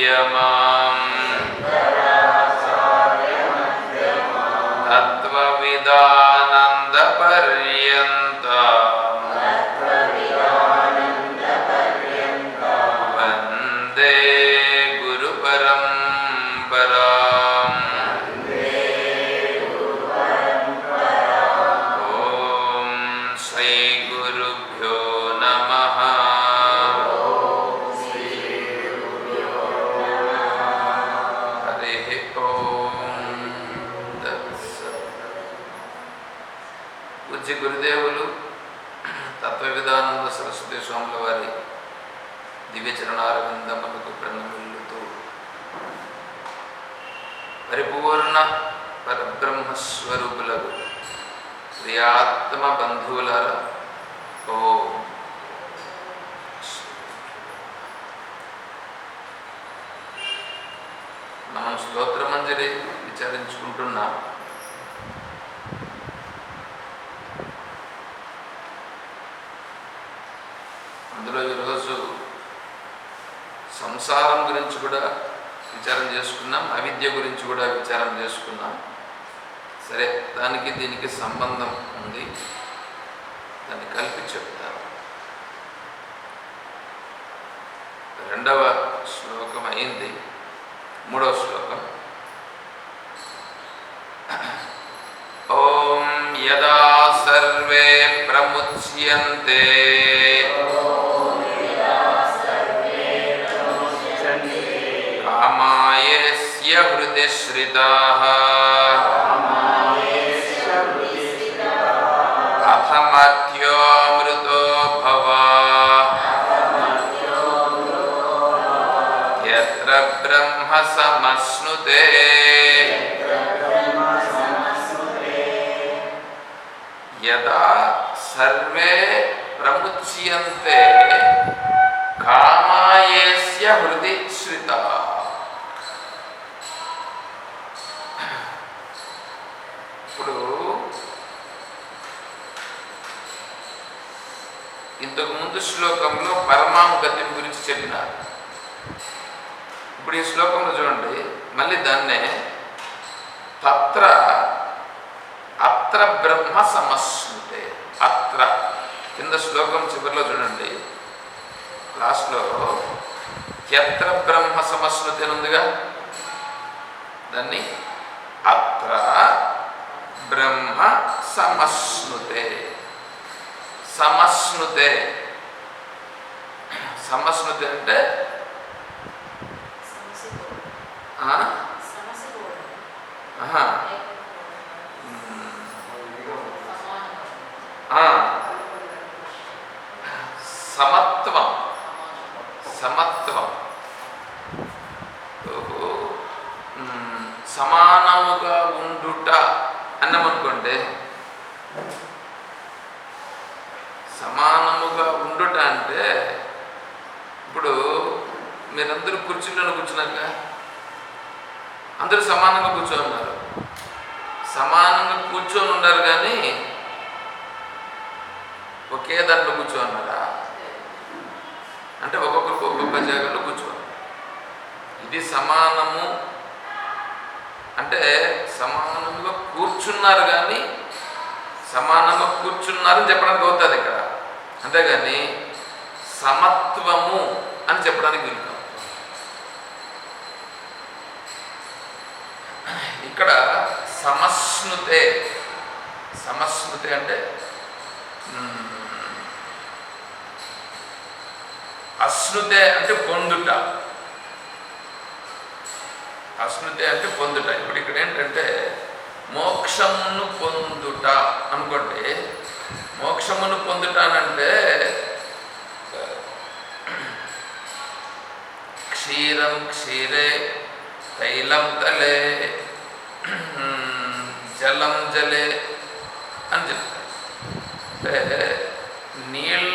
Yama. ఆత్మ బంధువులారా ఓ మనం స్తోత్రమంజరి విచారించుకుంటున్నాం. అందులో ఈరోజు సంసారం గురించి కూడా విచారం చేసుకున్నాం అవిద్య గురించి కూడా విచారం చేసుకున్నాం. సరే దానికి దీనికి సంబంధం ఉంది. దాన్ని కలిపి చెప్తాను. రెండవ శ్లోకం అయింది. మూడవ శ్లోకం. ఓం యదా సర్వే ప్రముచ్యంతే. కామాయేస్య హృది శ్రితాః అథమత్యోమృతో భవ యత్ర బ్రహ్మ సమశ్నుతే యదా సర్వే ప్రముచ్యంతే కామాయేస్య ముందు శ్లోకంలో పరమాము గతి గురించి చెప్పినారు. ఇప్పుడు ఈ శ్లోకంలో చూడండి మళ్ళీ దాన్నే తత్ర అత్ర బ్రహ్మ సమస్నుతే అత్ర. కింద శ్లోకం చివరిలో చూడండి. లాస్ట్లో ఎత్ర బ్రహ్మ సమస్నుతే అని ఉందిగా. దాన్ని అత్ర బ్రహ్మ సమస్నుతే సమస్నుతే సమస్నుతే అంటే? ఆ? ఆహా. ఆ, సమత్వం. సమత్వం. సమానముగా ఉండుట అన్నమనుకోండి. సమానముగా ఉండుట అంటే ఇప్పుడు మీరందరూ కూర్చుండని కూర్చున్నాక అందరూ సమానంగా కూర్చొని ఉన్నారు. సమానంగా కూర్చొని ఉన్నారు కానీ ఒకే దాంట్లో కూర్చొని ఉన్నారా? అంటే ఒక్కొక్కరికి ఒక్కొక్క జాగాలో కూర్చోవాలి ఇది సమానము అంటే సమానంగా కూర్చున్నారు కానీ సమానంగా కూర్చున్నారని చెప్పడానికి అవుతుంది ఇక్కడ. అంతేగాని సమత్వము అని చెప్పడానికి వీలు కాదు. ఇక్కడ సమస్నుతే సమస్నుతే అంటే అశ్నుతే అంటే పొందుట. అశ్నుతే అంటే పొందుట. ఇప్పుడు ఇక్కడ ఏంటంటే మోక్షమును పొందుట అనుకోండి. మోక్షమును పొందుట க்ஷீரம் க்ஷீரே தைலம் தலே ஜலம் ஜலே அஞ்சு நீள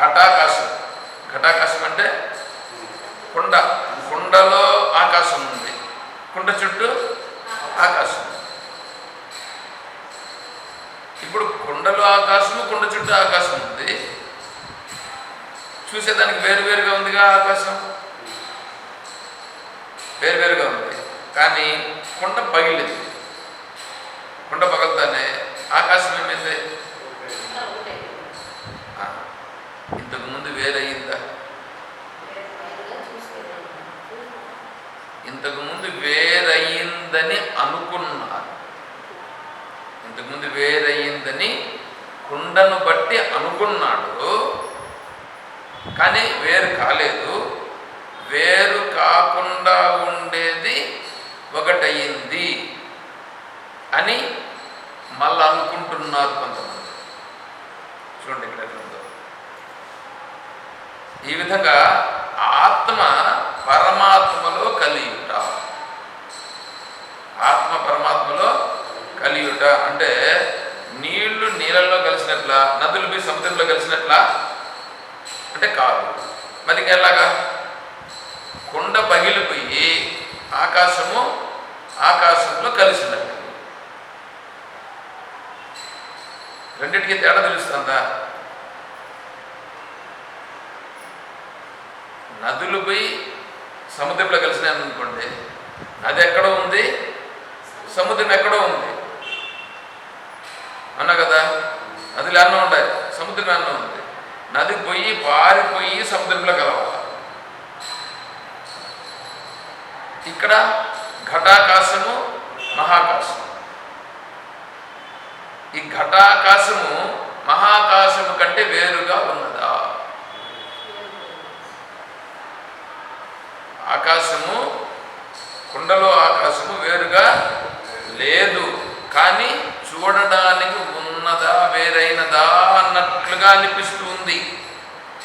ఘటాకాశం. ఘటాకాశం అంటే కుండ. కుండలో ఆకాశం ఉంది. కుండ చుట్టూ ఆకాశం. ఇప్పుడు కుండలో ఆకాశము కుండ చుట్టూ ఆకాశం ఉంది. చూసేదానికి వేరువేరుగా ఉందిగా ఆకాశం? వేరువేరుగా ఉంది. కానీ కుండ పగిలింది. కుండ పగలతానే ఆకాశం ఏమైంది ఆ, ఇంతకు ముందు వేరయ్యిందా ఇంతకుముందు వేరయ్యిందని అనుకున్నారు. ఇంతకుముందు వేరయ్యిందని కుండను బట్టి అనుకున్నాడు. కానీ వేరు కాలేదు. వేరు కాకుండా ఉండేది ఒకటయ్యింది అని మళ్ళీ అనుకుంటున్నారు కొంతమంది. చూడండి ఇక్కడ ఈ విధంగా ఆత్మ పరమాత్మలో కలిగి ఆత్మ పరమాత్మలో కలియుట అంటే నీళ్ళు నీళ్ళల్లో కలిసినట్ల నదులు పోయి సముద్రంలో కలిసినట్ల? అంటే కాదు. మరి ఎలాగా? కొండ పగిలిపోయి ఆకాశము ఆకాశంలో కలిసినట్టు. రెండింటికి తేడా తెలుస్తుందా? నదులు పోయి సముద్రంలో కలిసినాయి అనుకోండి నది ఎక్కడో ఉంది సముద్రం ఎక్కడో ఉంది. అన్నా కదా? నదులు అన్నం ఉంటాయి సముద్రం అన్న ఉంది. నది పోయి పారిపోయి సముద్రంలో కలవాలి. ఇక్కడ ఘటాకాశము మహాకాశము. ఈ ఘటాకాశము మహాకాశము కంటే వేరుగా ఉన్నదా? ఆకాశము కుండలో ఆకాశము వేరుగా లేదు. కానీ చూడడానికి ఉన్నదా వేరైనదా అన్నట్లుగా అనిపిస్తుంది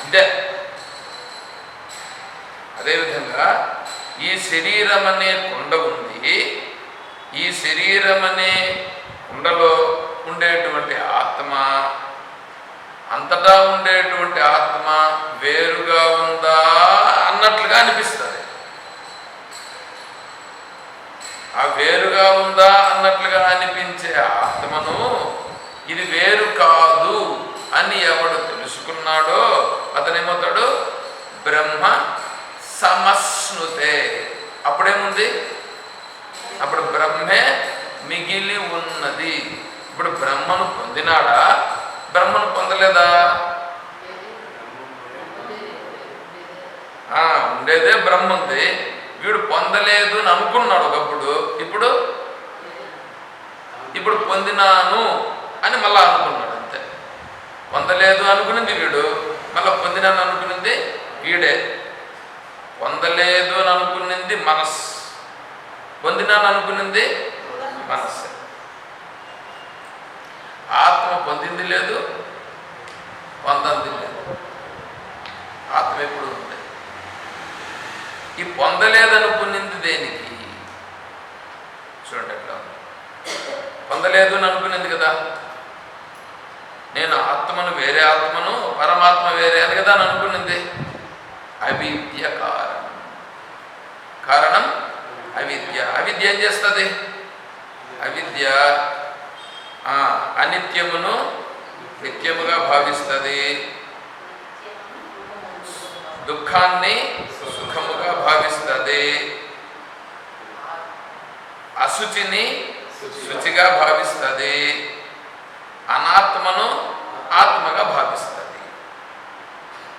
అంటే అదేవిధంగా ఈ శరీరం అనే కొండ ఉంది. ఈ శరీరం అనే కుండలో ఉండేటువంటి ఆత్మ అంతటా ఉండేటువంటి ఆత్మ వేరుగా ఉందా అన్నట్లుగా అనిపిస్తుంది. ఆ వేరుగా ఉందా అన్నట్లుగా అనిపించే ఆత్మను ఇది వేరు కాదు అని ఎవడు తెలుసుకున్నాడో అతనేమవుతాడు? బ్రహ్మ సమస్నుతే. అప్పుడేముంది? అప్పుడు బ్రహ్మే మిగిలి ఉన్నది. ఇప్పుడు బ్రహ్మను పొందినాడా? బ్రహ్మను పొందలేదా? ఉండేదే బ్రహ్మ ఉంది వీడు పొందలేదు అని అనుకున్నాడు ఒకప్పుడు. ఇప్పుడు? ఇప్పుడు పొందినాను అని మళ్ళా అనుకున్నాడు అంతే. పొందలేదు అనుకునింది వీడు. మళ్ళీ పొందినాను అనుకునింది వీడే. పొందలేదు అని అనుకునింది మనస్సు పొందినాను అనుకునింది మనస్సు ఆత్మ పొందింది లేదు పొందంది లేదు. ఆత్మ ఎప్పుడు ఉంది? ఈ పొందలేదనుకున్నది దేనికి? చూడండి ఎట్లా పొందలేదు అని అనుకున్నది కదా. నేను ఆత్మను వేరే ఆత్మను పరమాత్మ వేరే అని కదా అని అనుకున్నది అవిద్య కారణం. కారణం అవిద్య. అవిద్య ఏం చేస్తుంది? అవిద్య అనిత్యమును నిత్యముగా భావిస్తుంది. దుఃఖాన్ని సుఖముగా భావిస్తుంది. అశుచిని శుచిగా భావిస్తుంది. అనాత్మను ఆత్మగా భావిస్తుంది.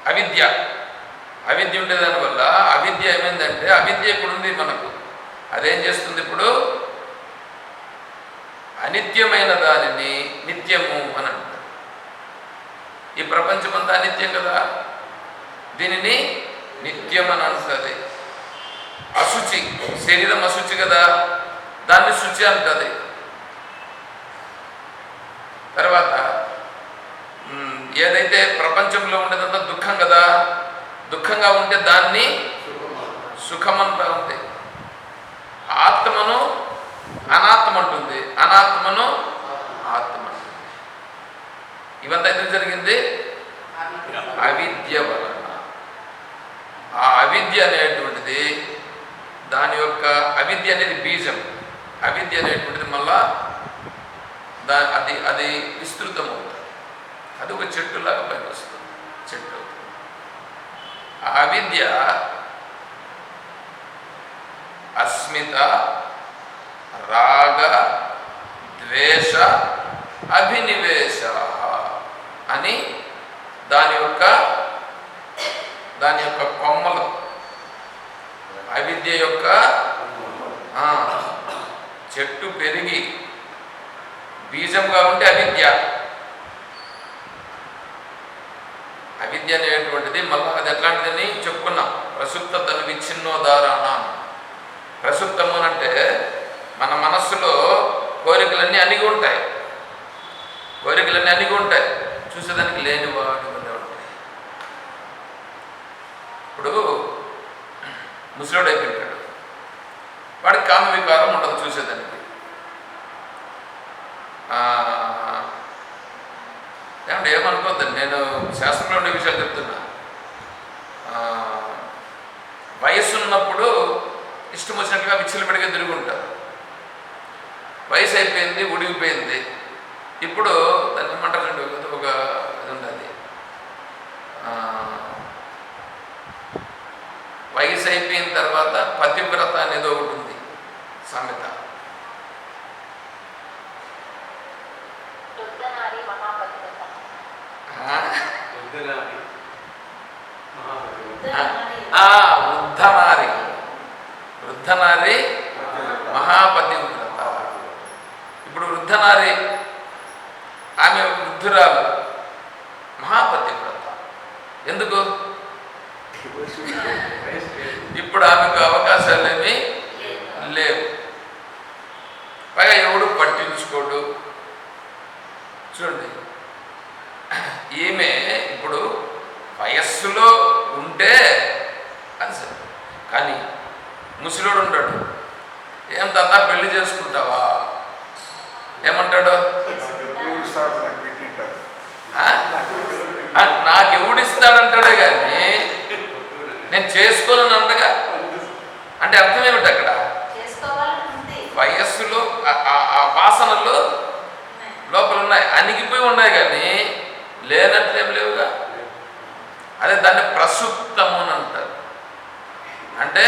అవిద్య. అవిద్య ఉండే దానివల్ల అవిద్య ఏమైందంటే అవిద్య ఇప్పుడు ఉంది మనకు. అదేం చేస్తుంది ఇప్పుడు? అనిత్యమైన దానిని నిత్యము అని అంటారు. ఈ ప్రపంచమంతా అనిత్యం కదా? దీనిని నిత్యం అని అంటుంది అశుచి శరీరం అశుచి కదా? దాన్ని శుచి అంటుంది. తర్వాత ఏదైతే ప్రపంచంలో ఉండేదంతా దుఃఖం కదా? దుఃఖంగా ఉంటే దాన్ని సుఖం అంటూ ఉంది ఆత్మను అనాత్మ అంటుంది అనాత్మను ఆత్మ. అంటుంది. ఇవంతా ఎందుకు జరిగింది అవిద్య వలన ఆ అవిద్య అనేటువంటిది దాని యొక్క అవిద్య అనేది బీజం. అవిద్య అనేటువంటిది మళ్ళా దా అది అది విస్తృతం అవుతుంది అది ఒక చెట్టులాగా పైకి వస్తుంది చెట్టు. అవుతుంది ఆ అవిద్య అస్మిత రాగ ద్వేష అభినివేశ అని దాని యొక్క దాని యొక్క కొమ్మలు. అవిద్య యొక్క చెట్టు పెరిగి బీజంగా ఉంటే అవిద్య. అవిద్య అనేటువంటిది మళ్ళీ అది ఎట్లాంటిదని చెప్పుకున్నాం. ప్రసుప్త తను విచ్ఛిన్నోదారాణ ప్రసుప్తము అని అంటే మన మనస్సులో కోరికలన్నీ అణిగి ఉంటాయి. కోరికలన్నీ అణిగి ఉంటాయి. చూసేదానికి లేని వాటి వల్లే ఉంటాయి ఇప్పుడు ముసలోడు అయిపోయింటాడు వాడికి కామ వికారం ఉండదు చూసేదానికి. ఆ, ఏమంటే ఏమనుకోద్దండి నేను శాస్త్రంలో ఉండే విషయాలు చెప్తున్నా. వయసు ఉన్నప్పుడు ఇష్టం వచ్చినట్టుగా విచ్చలబడిగా తిరుగుంటారు. వయసు అయిపోయింది ఉడిగిపోయింది ఇప్పుడు దాన్ని ఏమంటారు ఒక- ఇది ఉండాలి. అయిపోయిన తర్వాత పతివ్రత అనేది ఒకటి ఉంది. సామెత? వృద్ధనారి వృద్ధనారి మహాపతివ్రత. ఇప్పుడు వృద్ధనారి ఆమె వృద్ధురాలు మహాపతివ్రత. ఎందుకు. ఇప్పుడు ఆమెకు అవకాశాలేమీ లేవు. పైగా ఎవడు పట్టించుకోడు. చూడండి. ఈమె ఇప్పుడు వయస్సులో ఉంటే అది సరే కానీ ముసలోడు ఉంటాడు ఏం తాత పెళ్ళి చేసుకుంటావా? ఏమంటాడు? ఆ? ఆ, నాకు ఎవడిస్తాడంటాడే కానీ నేను చేసుకోనని అంటగా అంటే అర్థం ఏమిటి అక్కడ చేసుకోవాలని ఉంది వయస్సులో ఆ- ఆ- ఆ వాసనలు లోపల ఉన్నాయి అణిగిపోయి ఉన్నాయి కానీ లేనట్లేం లేవుగా. అదే దాన్ని ప్రసుప్తము అని అంటారు అంటే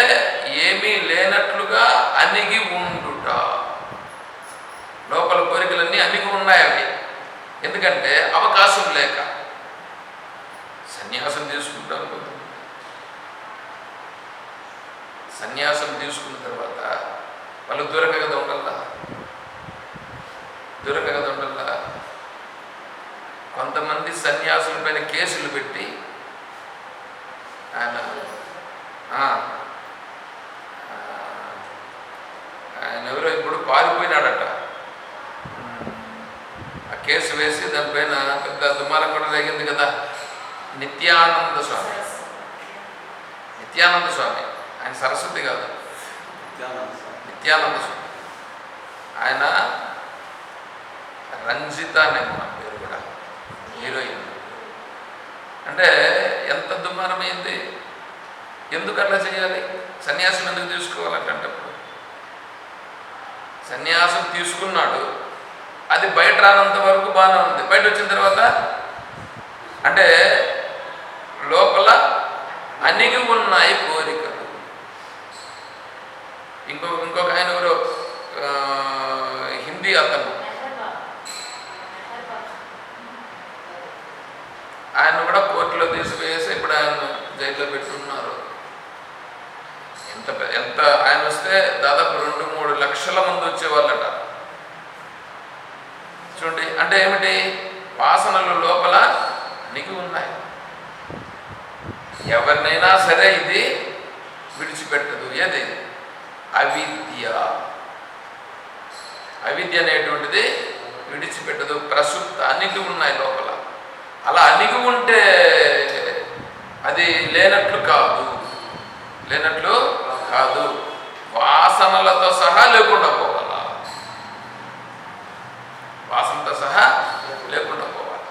ఏమీ లేనట్లుగా అణిగి ఉండుట. లోపల కోరికలన్నీ అణిగి ఉన్నాయి అవి. ఎందుకంటే అవకాశం లేక. సన్యాసం తీసుకుంటాం సన్యాసం తీసుకున్న తర్వాత వాళ్ళు దొరక కదా ఉండాలా దొరక కదా ఉండాలా కొంతమంది సన్యాసుల పైన కేసులు పెట్టి ఆయన ఆయన ఎవరో ఇప్పుడు పారిపోయినాడట. ఆ కేసు వేసి దానిపైన పెద్ద దుమారం కూడా జరిగింది కదా. నిత్యానంద స్వామి. నిత్యానంద స్వామి. ఆయన సరస్వతి కాదు. నిత్యానంద స్వామి. ఆయన రంజిత అనే హీరోయిన్. అంటే ఎంత దుమారమైంది ఎందుకు అట్లా చేయాలి? సన్యాసం ఎందుకు తీసుకోవాలంటే సన్యాసం తీసుకున్నాడు అది బయట రానంత వరకు బాగానే ఉంది. బయట వచ్చిన తర్వాత అంటే లోపల అణిగి ఉన్నాయి కోరికలు. ఇంకొక ఇంకొక ఆయన ఎవరో ఆయన కూడా కోర్టులో తీసుకువేసి ఇప్పుడు ఆయన జైల్లో పెట్టున్నారు. ఎంత ఎంత ఆయన వస్తే దాదాపు రెండు మూడు లక్షల మంది వచ్చేవాళ్ళట. చూడండి అంటే ఏమిటి? వాసనలు లోపల నిగి ఉన్నాయి. ఎవరినైనా సరే ఇది విడిచిపెట్టదు. ఏది? అవిద్య. అవిద్య అనేటువంటిది విడిచిపెట్టదు. ప్రసుప్త అన్నిటి ఉన్నాయి లోపల. అలా అణిగి ఉంటే అది లేనట్లు కాదు. లేనట్లు కాదు. వాసనలతో సహా లేకుండా పోవాలా? వాసనతో సహా లేకుండా పోవాలి?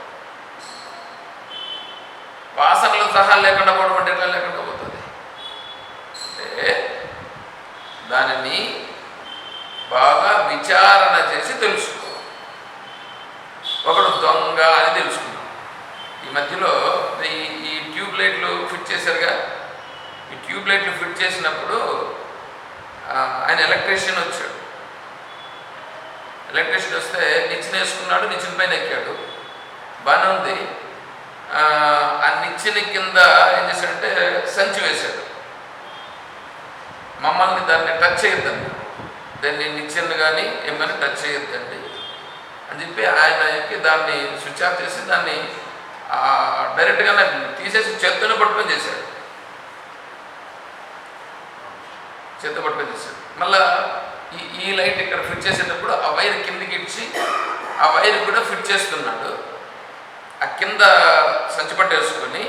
వాసనలతో సహా లేకుండా పోవడం అంటే ఎట్లా లేకుండా పోతుంది? అంటే దానిని బాగా విచారణ చేసి తెలుసుకో. ఒకడు దొంగ అని తెలుసుకుంటాడు. ఈ మధ్యలో ఈ ఈ ట్యూబ్ లైట్లు ఫిట్ చేశారుగా? ఈ ట్యూబ్ లైట్లు ఫిట్ చేసినప్పుడు ఆయన ఎలక్ట్రీషియన్ వచ్చాడు. ఎలక్ట్రీషియన్ వస్తే నిచ్చిన వేసుకున్నాడు నిచ్చిన పైన ఎక్కాడు. బాగానే ఉంది. ఆ, నిచ్చిన కింద ఏం చేశాడంటే సంచి వేశాడు. మమ్మల్ని దాన్ని టచ్ చేయొద్దండి దాన్ని నిచ్చిన కానీ ఏమైనా టచ్ చేయొద్దండి అని చెప్పి ఆయన ఎక్కి దాన్ని స్విచ్ ఆఫ్ చేసి దాన్ని డైరెక్ట్గా తీసేసి చేత్తోనే పట్టుకొని చేశాడు. చేత్తో పట్టుకొని చేశాడు. మళ్ళా ఈ ఈ లైట్ ఇక్కడ ఫిట్ చేసేటప్పుడు ఆ వైర్ కిందకి ఇచ్చి ఆ వైర్ కూడా ఫిట్ చేస్తున్నాడు. ఆ కింద సంచి పట్టేసుకొని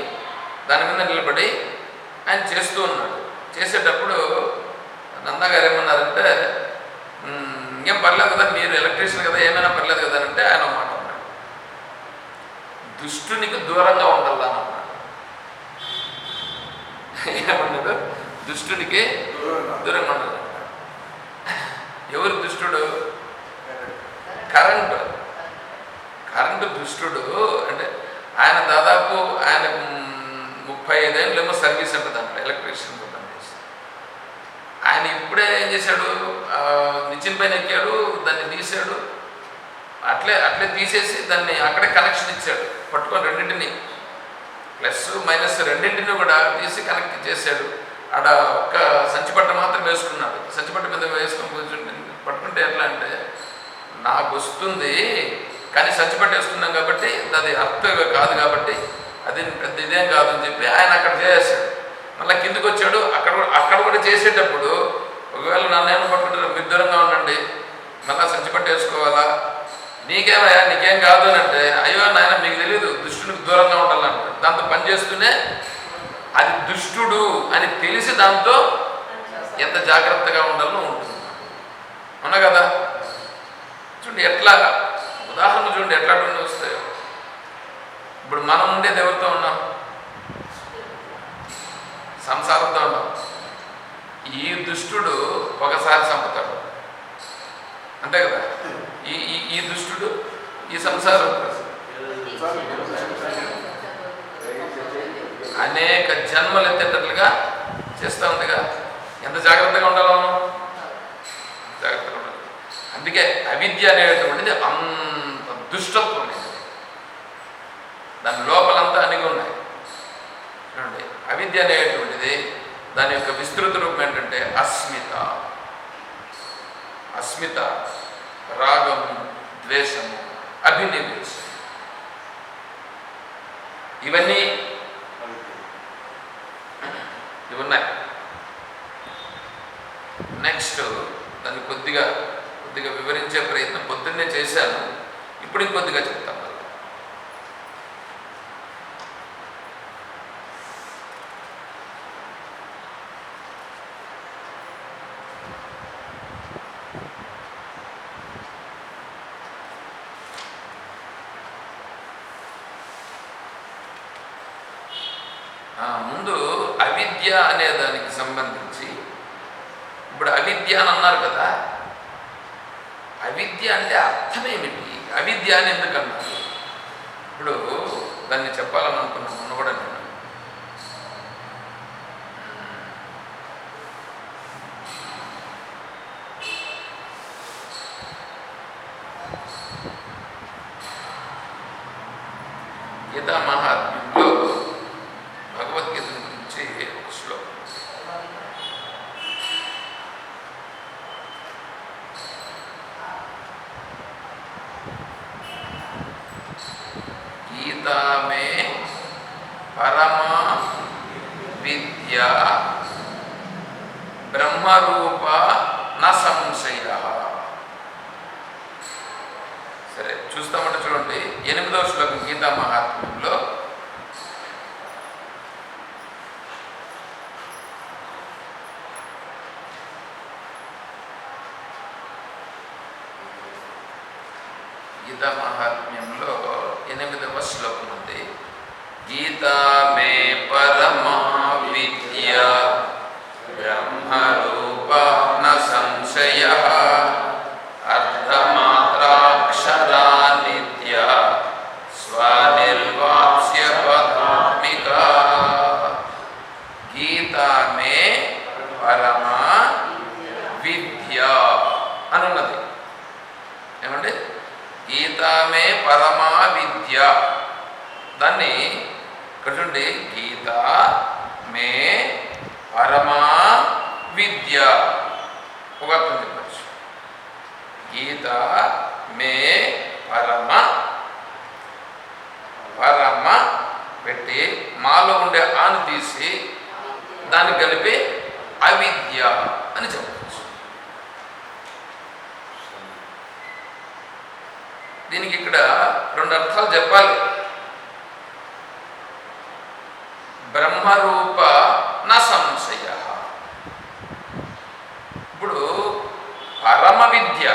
దాని మీద నిలబడి ఆయన చేస్తూ ఉన్నాడు. చేసేటప్పుడు నందా గారు ఏమన్నారంటే ఇంకేం పర్లేదు కదా మీరు ఎలక్ట్రీషియన్ కదా ఏమైనా పర్లేదు కదా అంటే ఆయన మాట. దుష్టునికి దూరంగా ఉండాలని అన్నాడు. ఏమన్నాడు? దుష్టునికి దూరంగా ఉండాలి ఎవరు దుష్టుడు? కరెంటు. కరెంటు దుష్టుడు అంటే ఆయన దాదాపు ఆయన ముప్పై ఐదేళ్ళు ఏమో సర్వీస్ ఉంటుంది దాంట్లో ఎలక్ట్రీషియన్ ఆయన ఇప్పుడే ఏం చేశాడు? నిచ్చిన పైన ఎక్కాడు దాన్ని తీసాడు అట్లే అట్లే తీసేసి దాన్ని అక్కడే కనెక్షన్ ఇచ్చాడు. పట్టుకొని రెండింటిని ప్లస్ మైనస్ రెండింటిని కూడా తీసి కనెక్ట్ చేశాడు. ఆడ ఒక్క సంచిపట్ట మాత్రం వేసుకున్నాడు. సంచిపట్ట మీద వేసుకొని కూర్చుంటే పట్టుకుంటే ఎట్లా అంటే నాకు వస్తుంది కానీ సంచిపట్ట వేసుకున్నాం కాబట్టి అది అర్థ కాదు కాబట్టి అది పెద్ద ఇదేం కాదు అని చెప్పి ఆయన అక్కడ చేసేసాడు మళ్ళీ కిందికి వచ్చాడు. అక్కడ కూడా- అక్కడ కూడా చేసేటప్పుడు ఒకవేళ నన్ను ఏమో పట్టుకుంటారు మీరు దూరంగా ఉండండి. మళ్ళీ సంచిపట్ట వేసుకోవాలా? నీకేమయ్యా నీకేం కాదు అని అంటే నాయన మీకు తెలియదు దుష్టునికి దూరంగా ఉండాలంట. దాంతో పని చేస్తూనే అది దుష్టుడు అని తెలిసి దాంతో ఎంత జాగ్రత్తగా ఉండాలో ఉంటుంది. అవునా కదా? చూడండి ఎట్లా ఉదాహరణ చూడండి ఎట్లాంటివన్నీ వస్తాయో. ఇప్పుడు మనం ఉండేది ఎవరితో ఉన్నాం. సంసారంతో ఉన్నాం. ఈ దుష్టుడు ఒకసారి చంపుతాడు. అంతే కదా? ఈ ఈ ఈ దుష్టుడు ఈ సంసారం అనేక జన్మలు ఎత్తేటట్లుగా చేస్తూ ఉందిగా. ఎంత జాగ్రత్తగా ఉండాలో మనం? జాగ్రత్తగా ఉండాలి. అందుకే అవిద్య అనేటువంటిది అంత దుష్టత్వం దాని లోపలంతా అనిగి ఉన్నాయి. చూడండి అవిద్య అనేటువంటిది దాని యొక్క విస్తృత రూపం ఏంటంటే అస్మిత. అస్మిత రాగము ద్వేషము అభినివేశం. ఇవన్నీ ఇవి ఉన్నాయి నెక్స్ట్ దాన్ని కొద్దిగా కొద్దిగా వివరించే ప్రయత్నం. పొద్దున్నే చేశాను. ఇప్పుడు ఇంకొద్దిగా చెప్తాను మళ్ళీ. ఆ, ముందు అవిద్య అనే దానికి సంబంధించి ఇప్పుడు అవిద్య అని అన్నారు కదా అవిద్య అంటే అర్థం ఏమిటి అవిద్య అని ఎందుకు అన్నారు ఇప్పుడు దాన్ని చెప్పాలని అనుకున్నాను మొన్న కూడా నేను గీతా మహాత్మ్యంలో భగవద్గీత గురించి ఒక శ్లోకం గీతా మే పరమా విద్య బ్రహ్మరూప న సంశయ సరే చూస్తామంటే చూడండి ఎనిమిదవ శ్లోకం గీతా మహాత్మ్యంలో గీతా మహాత్మ్యంలో ఎనిమిదవ శ్లోకం ఉంది గీతా మే పరమా విద్య బ్రహ్మరూప న సంశయ అర్ధమాత్రాక్షరా నిత్య స్వనిర్వాస్య పదాత్మిక గీతా మే పరమా విద్య అనున్నది ఏమండి గీతామే పరమా విద్య దాన్ని ఇక్కడ చూడండి గీత మే పరమా విద్య ఒక అర్థం చెప్పచ్చు గీత మే పరమ పరమ పెట్టి మాలో ఉండే ఆను తీసి దాన్ని కలిపి అవిద్య అని చెప్పచ్చు. దీనికి ఇక్కడ రెండు అర్థాలు చెప్పాలి. బ్రహ్మరూ న సంశయ ఇప్పుడు పరమ విద్య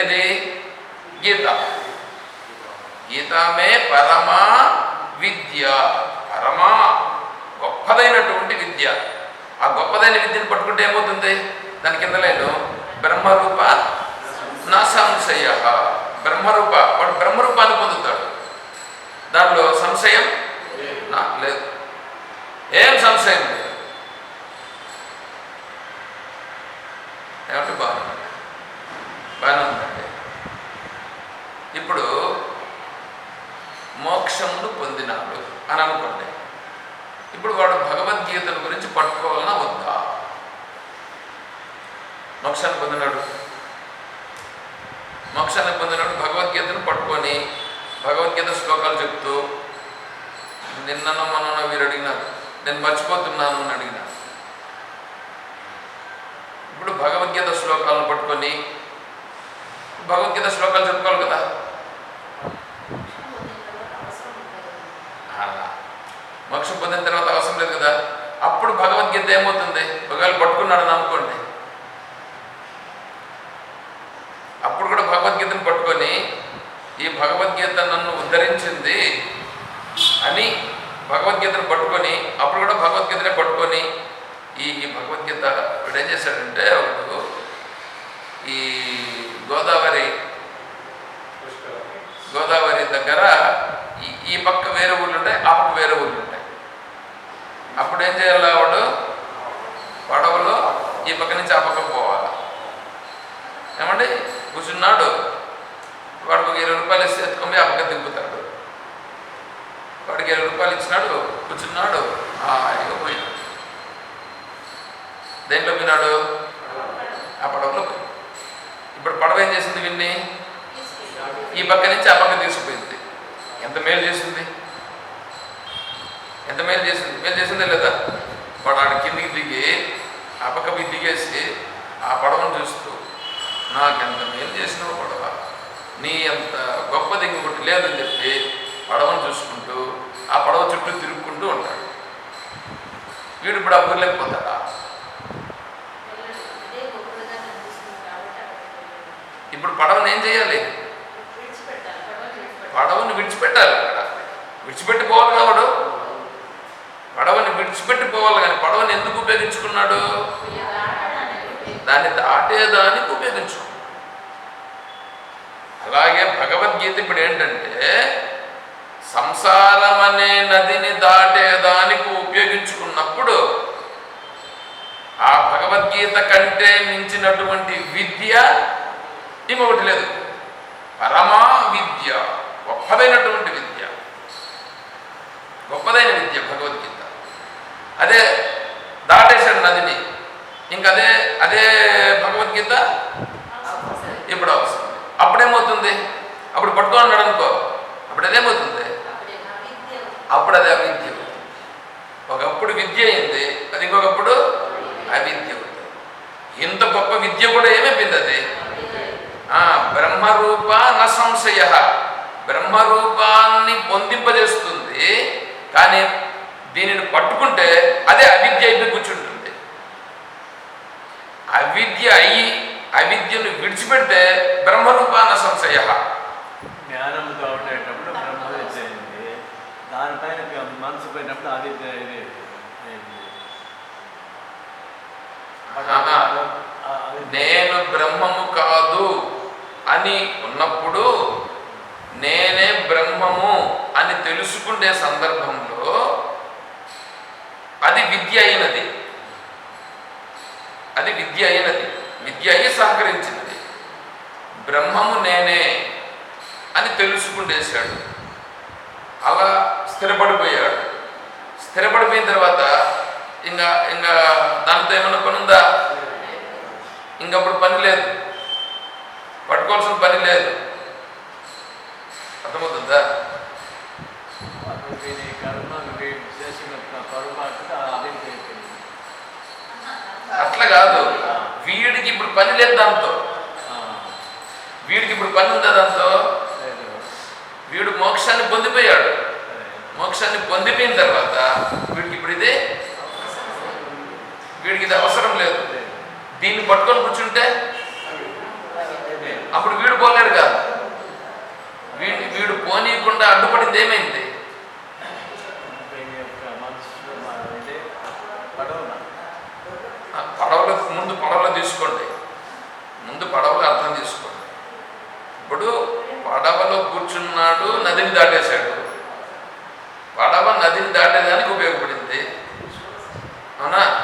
ఏది గీత గీతమే పరమా విద్య. పరమా గొప్పదైనటువంటి విద్య. ఆ గొప్పదైన విద్యను పట్టుకుంటే ఏమవుతుంది? దాని కింద లేదు. బ్రహ్మరూప నా సంశయ. బ్రహ్మరూప వాడు బ్రహ్మరూపాన్ని పొందుతాడు. దాంట్లో సంశయం నా లేదు. ఏం సంశయం లేదు? ఏమంటే బాగుంది. బాగానే ఉందండి. ఇప్పుడు మోక్షమును పొందినాడు అని అనుకోండి. ఇప్పుడు వాడు భగవద్గీతను గురించి పట్టుకోవాలన్నా వద్దా? మోక్షాన్ని పొందినాడు. మోక్షాన్ని పొందినాడు భగవద్గీతను పట్టుకొని భగవద్గీత శ్లోకాలు చెప్తూ నిన్ననో మననో వీరు అడిగినారు. నేను మర్చిపోతున్నాను అని అడిగినా ఇప్పుడు భగవద్గీత శ్లోకాలను పట్టుకొని భగవద్గీత శ్లోకాలు చెప్పుకోవాలి కదా? మోక్షం పొందిన తర్వాత అవసరం లేదు కదా? అప్పుడు భగవద్గీత ఏమవుతుంది? ఒకవేళ పట్టుకున్నాడని అనుకోండి. అప్పుడు కూడా భగవద్గీతను పట్టుకొని ఈ భగవద్గీత నన్ను ఉద్ధరించింది అని భగవద్గీతను పట్టుకొని అప్పుడు కూడా భగవద్గీతనే పట్టుకొని ఈ ఈ భగవద్గీత ఇప్పుడు ఏం చేశాడంటే వాడు ఈ గోదావరి గోదావరి దగ్గర ఈ ఈ పక్క వేరే ఊళ్ళు ఉంటాయి ఆ పక్క వేరే ఊళ్ళు ఉంటాయి. అప్పుడు ఏం చేయాలి వాడు? పడవలో ఈ పక్క నుంచి ఆ పక్కకు పోవాలి. ఏమండి? కూర్చున్నాడు. వాడికి ఒక ఇరవై రూపాయలు ఇస్తే ఎత్తుకొని ఆ పక్క దింపుతాడు. వాడికి ఇరవై రూపాయలు ఇచ్చినాడు కూర్చున్నాడు. హాయిగా పోయినాడు పోయినాడు? ఆ పడవలో ఇప్పుడు పడవ ఏం చేసింది విన్ని ఈ పక్క నుంచి ఆ పక్క తీసుకుపోయింది. ఎంత మేలు చేసింది? ఎంత మేలు చేసింది. మేలు చేసిందే లేదా? వాడు ఆడ కిందికి దిగి ఆ పక్క పోయి దిగేసి ఆ పడవను చూస్తూ నాకెంత మేలు చేసినావు పడవ. నీ అంత గొప్పది ఇంకొకటి లేదని చెప్పి పడవను చూసుకుంటూ ఆ పడవ చుట్టూ తిరుక్కుంటూ ఉంటాడు. వీడు ఇప్పుడు వెళ్ళాడు. ఇప్పుడు పడవను ఏం చేయాలి? పడవను విడిచిపెట్టాలి. అక్కడ. విడిచిపెట్టి పోవాలి విడిచిపెట్టిపోవాలి కానీ పడవని ఎందుకు ఉపయోగించుకున్నాడు? దాన్ని దాటేదానికి ఉపయోగించు. అలాగే భగవద్గీత ఇప్పుడు ఏంటంటే సంసారం అనే నదిని దాటేదానికి ఉపయోగించుకున్నప్పుడు ఆ భగవద్గీత కంటే మించినటువంటి విద్య ఇంకొకటి లేదు. పరమా విద్య గొప్పదైనటువంటి విద్య. గొప్పదైన విద్య భగవద్గీత. అదే దాటేశాడు నదిని. ఇంకా అదే అదే భగవద్గీత? ఇప్పుడు అవసరం అప్పుడేమవుతుంది? అప్పుడు పట్టుకో అన్నాడు అనుకో. అప్పుడు అదేమవుతుంది అప్పుడు అది అవిద్య. ఒకప్పుడు విద్య అయింది అది ఇంకొకప్పుడు అవిద్య అవుతుంది. ఇంత గొప్ప విద్య కూడా ఏమైపోయింది అది? బ్రహ్మరూప న సంశయ. బ్రహ్మరూపాన్ని పొందింపజేస్తుంది కానీ దీనిని పట్టుకుంటే అదే అవిద్య అయిపోయి కూర్చుంటుంది. అవిద్య అయి అవిద్యను విడిచిపెడితే బ్రహ్మరూపాన సంశయ. బ్రహ్మ విద్య అయింది దానిపైన మనసు పోయినప్పుడు ఇది అది నేను బ్రహ్మము కాదు అని ఉన్నప్పుడు నేనే బ్రహ్మము అని తెలుసుకునే సందర్భంలో అది విద్య అయినది. అది విద్య అయినది. విద్య అయి సహకరించినది. బ్రహ్మము నేనే అని తెలుసుకుండేశాడు. అలా స్థిరపడిపోయాడు. స్థిరపడిపోయిన తర్వాత ఇంకా ఇంకా దానితో ఏమైనా పని ఉందా ఇంకప్పుడు పని లేదు పట్టుకోవాల్సిన పని లేదు అర్థమవుతుందా అప్పుడు వీని కర్మ వీడు చేసిన పొరపాటు అవిద్య అయిపోయింది అట్లా కాదు వీడికి ఇప్పుడు పని లేదు దాంతో. వీడికి ఇప్పుడు పని ఉందా దాంతో? వీడు మోక్షాన్ని పొందిపోయాడు. మోక్షాన్ని పొందిపోయిన తర్వాత వీడికి ఇప్పుడు ఇది వీడికి ఇది అవసరం లేదు. దీన్ని పట్టుకొని కూర్చుంటే. అప్పుడు వీడు పోలేడు కాదు. వీడి వీడు పోనీయకుండా అడ్డుపడింది ఏమైంది? పడవలో ముందు పడవలో తీసుకోండి. ముందు పడవలో అర్థం చేసుకోండి. ఇప్పుడు పడవలో కూర్చున్నాడు నదిని దాటేశాడు. పడవ నదిని దాటేదానికి ఉపయోగపడింది. అవునా?